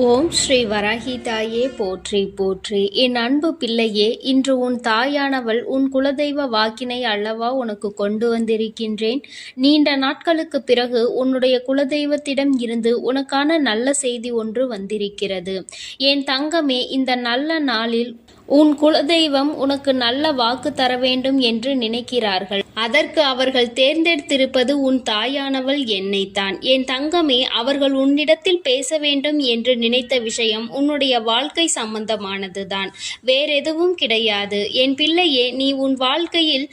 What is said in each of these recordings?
ஓம் ஸ்ரீ வராகி தாயே போற்றி போற்றி. என் அன்பு பிள்ளையே இன்று உன் தாயானவள் உன் குலதெய்வ வாக்கினை அல்லவா உனக்கு கொண்டு வந்திருக்கின்றேன். நீண்ட நாட்களுக்கு பிறகு உன்னுடைய குலதெய்வத்திடம் இருந்து உனக்கான நல்ல செய்தி ஒன்று வந்திருக்கிறது. என் தங்கமே இந்த நல்ல நாளில் உன் குலதெய்வம் உனக்கு நல்ல வாக்கு தர வேண்டும் என்று நினைக்கிறார்கள். அதற்கு அவர்கள் தேர்ந்தெடுத்திருப்பது உன் தாயானவள் என்னைத்தான். என் தங்கமே அவர்கள் உன்னிடத்தில் பேச வேண்டும் என்று நினைத்த விஷயம் உன்னுடைய வாழ்க்கை சம்பந்தமானதுதான். வேறெதுவும் கிடையாது. என் பிள்ளையே நீ உன் வாழ்க்கையில்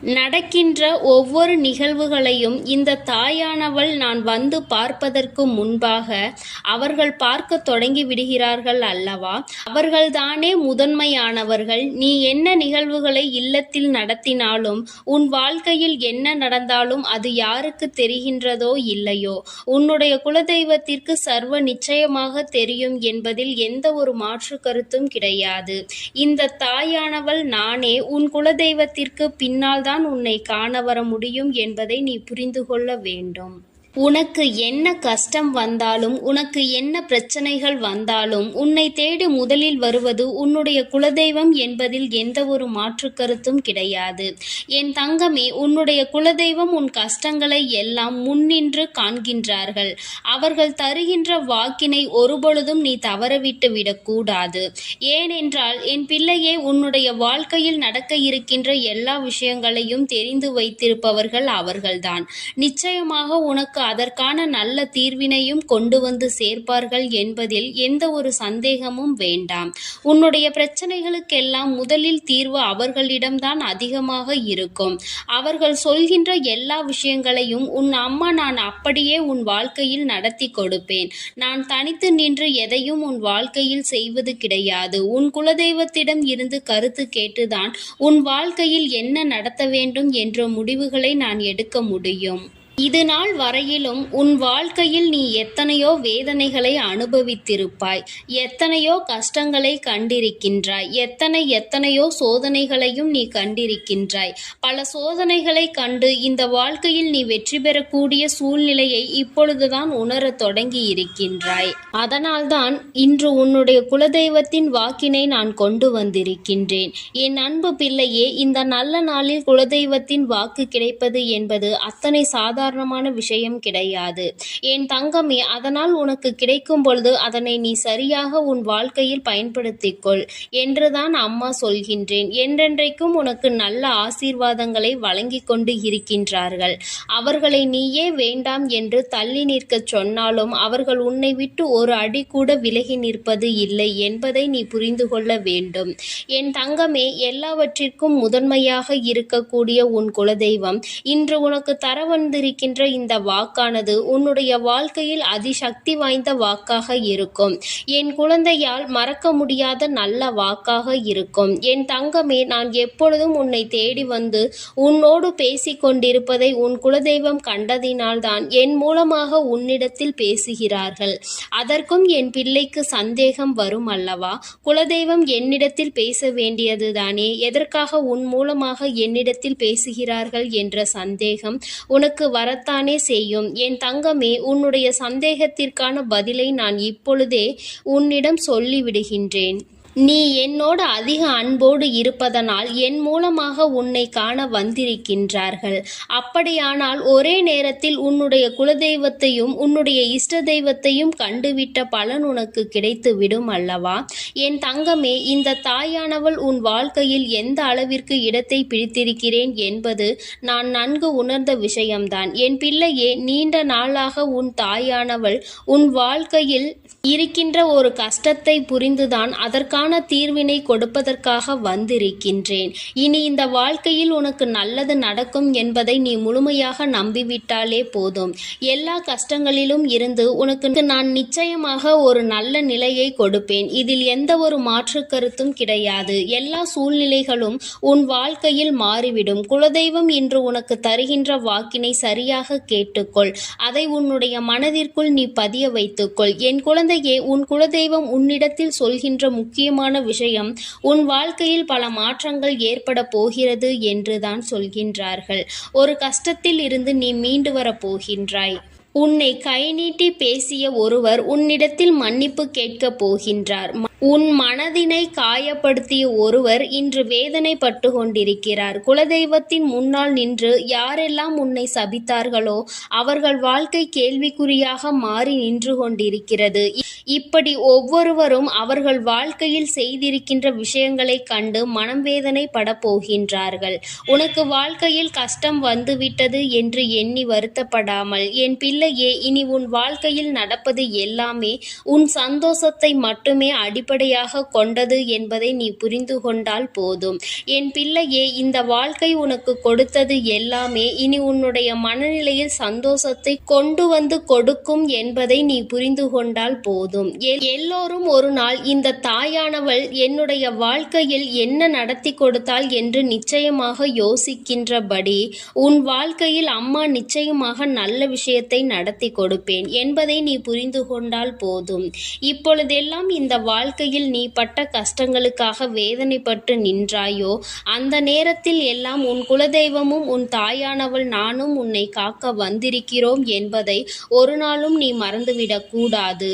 நடக்கின்ற ஒவ்வொரு நிகழ்வுகளையும் இந்த தாயானவள் நான் வந்து பார்ப்பதற்கு முன்பாக அவர்கள் பார்க்க தொடங்கி விடுகிறார்கள் அல்லவா? அவர்கள்தானே முதன்மையானவர்கள். நீ என்ன நிகழ்வுகளை இல்லத்தில் நடத்தினாலும் உன் வாழ்க்கையில் என்ன நடந்தாலும் அது யாருக்கு தெரிகின்றதோ இல்லையோ? உன்னுடைய குலதெய்வத்திற்கு சர்வ நிச்சயமாக தெரியும் என்பதில் எந்த ஒரு மாற்று கருத்தும் கிடையாது. இந்த தாயானவள் நானே உன் குலதெய்வத்திற்கு பின்னால் தான் உன்னை காண வர முடியும் என்பதை நீ புரிந்து கொள்ள வேண்டும். உனக்கு என்ன கஷ்டம் வந்தாலும் உனக்கு என்ன பிரச்சனைகள் வந்தாலும் உன்னை தேடி முதலில் வருவது உன்னுடைய குலதெய்வம் என்பதில் எந்த ஒரு மாற்று கருத்தும் கிடையாது. என் தங்கமே உன்னுடைய குலதெய்வம் உன் கஷ்டங்களை எல்லாம் முன்னின்று காண்கின்றார்கள். அவர்கள் தருகின்ற வாக்கினை ஒருபொழுதும் நீ தவறவிட்டு விடக்கூடாது. ஏனென்றால் என் பிள்ளையே உன்னுடைய வாழ்க்கையில் நடக்க இருக்கின்ற எல்லா விஷயங்களையும் தெரிந்து வைத்திருப்பவர்கள் அவர்கள்தான். நிச்சயமாக உனக்கு அதற்கான நல்ல தீர்வினையும் கொண்டு வந்து சேர்ப்பார்கள் என்பதில் எந்த ஒரு சந்தேகமும் வேண்டாம். உன்னுடைய பிரச்சனைகளுக்கெல்லாம் முதலில் தீர்வு அவர்களிடம்தான் அதிகமாக இருக்கும். அவர்கள் சொல்கின்ற எல்லா விஷயங்களையும் உன் அம்மா நான் அப்படியே உன் வாழ்க்கையில் நடத்தி கொடுப்பேன். நான் தனித்து நின்று எதையும் உன் வாழ்க்கையில் செய்வது கிடையாது. உன் குலதெய்வத்திடம் இருந்து கருத்து கேட்டுதான் உன் வாழ்க்கையில் என்ன நடத்த வேண்டும் என்ற முடிவுகளை நான் எடுக்க முடியும். இது நாள் வரையிலும் உன் வாழ்க்கையில் நீ எத்தனையோ வேதனைகளை அனுபவித்திருப்பாய். எத்தனையோ கஷ்டங்களை கண்டிருக்கின்றாய். எத்தனை எத்தனையோ சோதனைகளையும் நீ கண்டிருக்கின்றாய். பல சோதனைகளை கண்டு இந்த வாழ்க்கையில் நீ வெற்றி பெறக்கூடிய சூழ்நிலையை இப்பொழுதுதான் உணரத் தொடங்கி இருக்கின்றாய் அதனால்தான் இன்று உன்னுடைய குலதெய்வத்தின் வாக்கினை நான் கொண்டு வந்திருக்கின்றேன். என் அன்பு பிள்ளையே இந்த நல்ல நாளில் குலதெய்வத்தின் வாக்கு கிடைப்பது என்பது அத்தனை சாதாரண சாதாரணமான விஷயம் கிடையாது. என் தங்கமே அதனால் உனக்கு கிடைக்கும் பொழுது அதனை நீ சரியாக உன் வாழ்க்கையில் பயன்படுத்திக்கொள் என்றுதான் அம்மா சொல்கின்றேன். என்றென்றைக்கும் உனக்கு நல்ல ஆசீர்வாதங்களை வழங்கி கொண்டு இருக்கின்றார்கள். அவர்களை நீயே வேண்டாம் என்று தள்ளி நிற்கச் சொன்னாலும் அவர்கள் உன்னை விட்டு ஒரு அடி கூட விலகி நிற்பது இல்லை என்பதை நீ புரிந்து கொள்ள வேண்டும். என் தங்கமே எல்லாவற்றிற்கும் முதன்மையாக இருக்கக்கூடிய உன் குலதெய்வம் இன்று உனக்கு தர வந்திருக்க இருக்கின்ற இந்த வாக்கானது உன்னுடைய வாழ்க்கையில் அதிசக்தி வாய்ந்த வாக்காக இருக்கும். என் குழந்தையால் மறக்க முடியாத நல்ல வாக்காக இருக்கும். என் தங்கமே நான் எப்பொழுதும் உன்னை தேடி வந்து உன்னோடு பேசிக் கொண்டிருப்பதை உன் குலதெய்வம் கண்டதினால்தான் என் மூலமாக உன்னிடத்தில் பேசுகிறார்கள். அதற்கும் என் பிள்ளைக்கு சந்தேகம் வரும் அல்லவா? குலதெய்வம் என்னிடத்தில் பேச வேண்டியதுதானே? எதற்காக உன் மூலமாக என்னிடத்தில் பேசுகிறார்கள் என்ற சந்தேகம் உனக்கு வர வரத்தானே செய்யும். என் தங்கமே உன்னுடைய சந்தேகத்திற்கான பதிலை நான் இப்பொழுதே உன்னிடம் சொல்லிவிடுகின்றேன். நீ என்னோடு அதிக அன்போடு இருப்பதனால் என் மூலமாக உன்னை காண வந்திருக்கின்றார்கள். அப்படியானால் ஒரே நேரத்தில் உன்னுடைய குலதெய்வத்தையும் உன்னுடைய இஷ்ட தெய்வத்தையும் கண்டுவிட்ட பலன் உனக்கு கிடைத்து விடும் அல்லவா? என் தங்கமே இந்த தாயானவள் உன் வாழ்க்கையில் எந்த அளவிற்கு இடத்தை பிடித்திருக்கிறேன் என்பது நான் நன்கு உணர்ந்த விஷயம்தான். என் பிள்ளையே நீண்ட நாளாக உன் தாயானவள் உன் வாழ்க்கையில் இருக்கின்ற ஒரு கஷ்டத்தை புரிந்துதான் அதற்கான சரியான தீர்வினை கொடுப்பதற்காக வந்திருக்கின்றேன். இனி இந்த வாழ்க்கையில் உனக்கு நல்லது நடக்கும் என்பதை நீ முழுமையாக நம்பிவிட்டாலே போதும். எல்லா கஷ்டங்களிலும் இருந்து உனக்கு நான் நிச்சயமாக ஒரு நல்ல நிலையை கொடுப்பேன். இதில் எந்த ஒரு மாற்று கருத்தும் கிடையாது. எல்லா சூழ்நிலைகளும் உன் வாழ்க்கையில் மாறிவிடும். குலதெய்வம் இன்று உனக்கு தருகின்ற வாக்கினை சரியாக கேட்டுக்கொள். அதை உன்னுடைய மனதிற்குள் நீ பதிய வைத்துக்கொள். என் குழந்தையே உன் குலதெய்வம் உன்னிடத்தில் சொல்கின்ற முக்கியம் முக்கியமான விஷயம் உன் வாழ்க்கையில் பல மாற்றங்கள் ஏற்பட போகிறது என்றுதான் சொல்கின்றார்கள். ஒரு கஷ்டத்தில் இருந்து நீ மீண்டு வர போகின்றாய். உன்னை கை நீட்டி பேசிய ஒருவர் உன்னிடத்தில் மன்னிப்பு கேட்கப் போகின்றார். உன் மனதினை காயப்படுத்திய ஒருவர் இன்று வேதனைப்பட்டு கொண்டிருக்கிறார். குலதெய்வத்தின் முன்னால் நின்று யாரெல்லாம் உன்னை சபித்தார்களோ அவர்கள் வாழ்க்கை கேள்விக்குறியாக மாறி நின்று கொண்டிருக்கிறது. இப்படி ஒவ்வொருவரும் அவர்கள் வாழ்க்கையில் செய்திருக்கின்ற விஷயங்களைக் கண்டு மனம் வேதனை போகின்றார்கள். உனக்கு வாழ்க்கையில் கஷ்டம் வந்துவிட்டது என்று எண்ணி வருத்தப்படாமல் என் பிள்ளையே இனி உன் வாழ்க்கையில் நடப்பது எல்லாமே உன் சந்தோஷத்தை மட்டுமே அடிப்படையாக கொண்டது என்பதை நீ புரிந்து கொண்டால் போதும். என் பிள்ளையே இந்த வாழ்க்கை உனக்கு கொடுத்தது எல்லாமே இனி உன்னுடைய மனநிலையில் சந்தோஷத்தை கொண்டு வந்து கொடுக்கும் என்பதை நீ புரிந்து கொண்டால் போதும். போதும் எல்லோரும் ஒரு நாள் இந்த தாயானவள் என்னுடைய வாழ்க்கையில் என்ன நடத்தி கொடுத்தாள் என்று நிச்சயமாக யோசிக்கின்றபடி உன் வாழ்க்கையில் அம்மா நிச்சயமாக நல்ல விஷயத்தை நடத்தி கொடுப்பேன் என்பதை நீ புரிந்து கொண்டால் போதும். இப்பொழுதெல்லாம் இந்த வாழ்க்கையில் நீ பட்ட கஷ்டங்களுக்காக வேதனைப்பட்டு நின்றாயோ அந்த நேரத்தில் எல்லாம் உன் குலதெய்வமும் உன் தாயானவள் நானும் உன்னை காக்க வந்திருக்கிறோம் என்பதை ஒரு நாளும் நீ மறந்துவிடக்கூடாது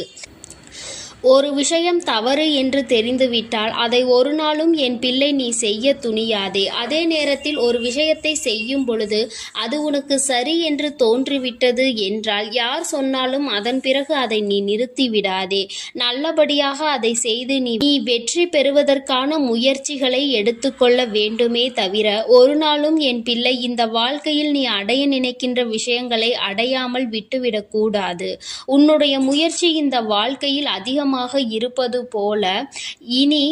ஒரு விஷயம் தவறு என்று தெரிந்துவிட்டால் அதை ஒரு நாளும் என் பிள்ளை நீ செய்ய துணியாதே. அதே நேரத்தில் ஒரு விஷயத்தை செய்யும் பொழுது அது உனக்கு சரி என்று தோன்றிவிட்டது என்றால் யார் சொன்னாலும் அதன் பிறகு அதை நீ நிறுத்தி விடாதே நல்லபடியாக அதை செய்து நீ நீ வெற்றி பெறுவதற்கான முயற்சிகளை எடுத்துக்கொள்ள வேண்டுமே தவிர ஒரு நாளும் என் பிள்ளை இந்த வாழ்க்கையில் நீ அடைய நினைக்கின்ற விஷயங்களை அடையாமல் விட்டுவிடக்கூடாது. உன்னுடைய முயற்சி இந்த வாழ்க்கையில் அதிகமாக இருப்பது போல இனி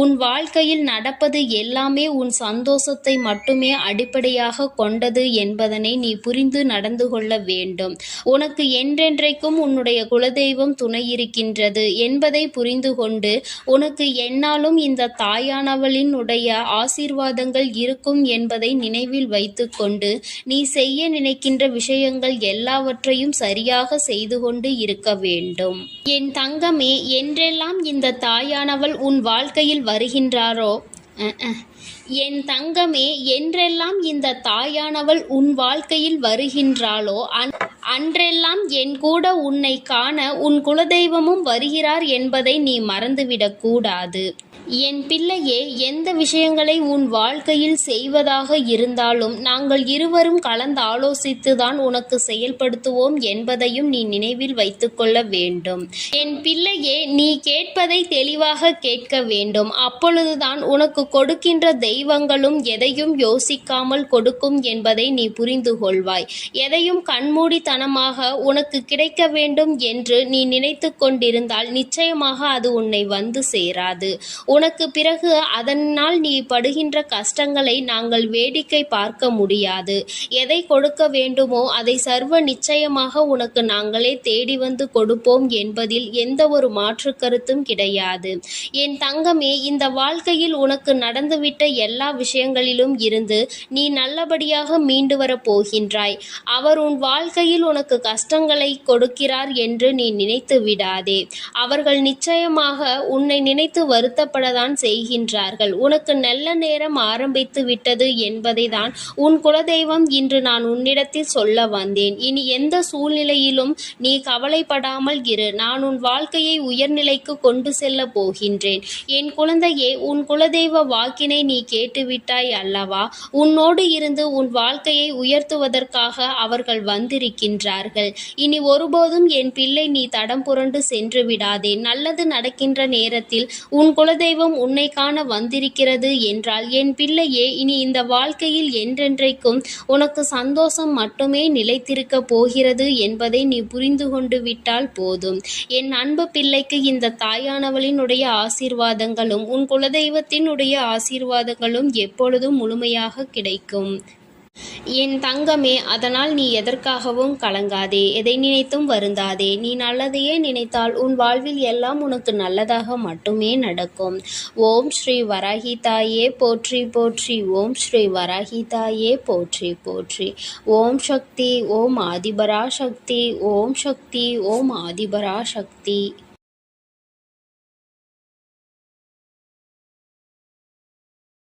உன் வாழ்க்கையில் நடப்பது எல்லாமே உன் சந்தோஷத்தை மட்டுமே அடிப்படையாக கொண்டது என்பதனை நீ புரிந்து நடந்து கொள்ள வேண்டும். உனக்கு என்றென்றைக்கும் உன்னுடைய குலதெய்வம் துணை இருக்கின்றது என்பதை புரிந்து கொண்டு உனக்கு என்னாலும் இந்த தாயானவளினுடைய ஆசீர்வாதங்கள் இருக்கும் என்பதை நினைவில் வைத்துக்கொண்டு நீ செய்ய நினைக்கின்ற விஷயங்கள் எல்லாவற்றையும் சரியாக செய்து கொண்டு இருக்க வேண்டும். என் தங்கமே என்றெல்லாம் இந்த தாயானவள் உன் வாழ்க்கையில் வருகின்றாரோ? என் தங்கமே என்றெல்லாம் இந்த தாயானவள் உன் வாழ்க்கையில் வருகின்றாளோ அன்- அன்றெல்லாம் என் கூட உன்னை காண உன் குலதெய்வமும் வருகிறார் என்பதை நீ மறந்துவிடக் கூடாது. என் பிள்ளையே எந்த விஷயங்களை உன் வாழ்க்கையில் செய்வதாக இருந்தாலும் நாங்கள் இருவரும் கலந்து ஆலோசித்துதான் உனக்கு செயல்படுத்துவோம் என்பதையும் நீ நினைவில் வைத்துக்கொள்ள வேண்டும். என் பிள்ளையே நீ கேட்பதை தெளிவாக கேட்க வேண்டும். அப்பொழுதுதான் உனக்கு கொடுக்கின்ற தெய்வங்களும் எதையும் யோசிக்காமல் கொடுக்கும் என்பதை நீ புரிந்து கொள்வாய். எதையும் கண்மூடித்தனமாக உனக்கு கிடைக்க வேண்டும் என்று நீ நினைத்து கொண்டிருந்தால் நிச்சயமாக அது உன்னை வந்து சேராது. உனக்கு பிறகு அதனால் நீ படுகின்ற கஷ்டங்களை நாங்கள் வேடிக்கை பார்க்க முடியாது. எதை கொடுக்க வேண்டுமோ அதை சர்வ நிச்சயமாக உனக்கு நாங்களே தேடி வந்து கொடுப்போம் என்பதில் எந்த ஒரு மாற்று கருத்தும் கிடையாது. என் தங்கமே இந்த வாழ்க்கையில் உனக்கு நடந்துவிட்ட எல்லா விஷயங்களிலும் இருந்து நீ நல்லபடியாக மீண்டு வரப் போகின்றாய். அவர் உன் வாழ்க்கையில் உனக்கு கஷ்டங்களை கொடுக்கிறார் என்று நீ நினைத்து விடாதே. அவர்கள் நிச்சயமாக உன்னை நினைத்து போலதான் செய்கின்றார்கள். உனக்கு நல்ல நேரம் ஆரம்பித்து விட்டது என்பதை தான் உன் குலதெய்வம் இன்று நான் உன்னிடத்தில் சொல்ல வந்தேன். இனி எந்த சூழ்நிலையிலும் நீ கவலைப்படாமல் இரு. நான் உன் வாழ்க்கையை உயர்நிலைக்கு கொண்டு செல்ல போகின்றேன். என் குழந்தையே உன் குலதெய்வ வாக்கினை நீ கேட்டுவிட்டாய் அல்லவா? உன்னோடு இருந்து உன் வாழ்க்கையை உயர்த்துவதற்காக அவர்கள் வந்திருக்கின்றார்கள். இனி ஒருபோதும் என் பிள்ளை நீ தடம் புரண்டு சென்று விடாதே. நல்லது நடக்கின்ற நேரத்தில் உன் தெய்வம் உன்னை காண வந்திருக்கிறது என்றால் என் பிள்ளையே இனி இந்த வாழ்க்கையில் என்றென்றைக்கும் உனக்கு சந்தோஷம் மட்டுமே நிலைத்திருக்க போகிறது என்பதை நீ புரிந்து கொண்டு விட்டால் போதும். என் அன்பு பிள்ளைக்கு இந்த தாயானவளினுடைய ஆசீர்வாதங்களும் உன் குலதெய்வத்தினுடைய ஆசீர்வாதங்களும் எப்பொழுதும் முழுமையாக கிடைக்கும். என் தங்கமே அதனால் நீ எதற்காகவும் கலங்காதே. எதை நினைத்தும் வருந்தாதே. நீ நல்லதையே நினைத்தால் உன் வாழ்வில் எல்லாம் உனக்கு நல்லதாக மட்டுமே நடக்கும். ஓம் ஸ்ரீ வராகி தாயே போற்றி போற்றி. ஓம் ஸ்ரீ வராகி தாயே போற்றி போற்றி. ஓம் சக்தி ஓம் ஆதிபரா சக்தி ஓம் சக்தி ஓம் ஆதிபரா சக்தி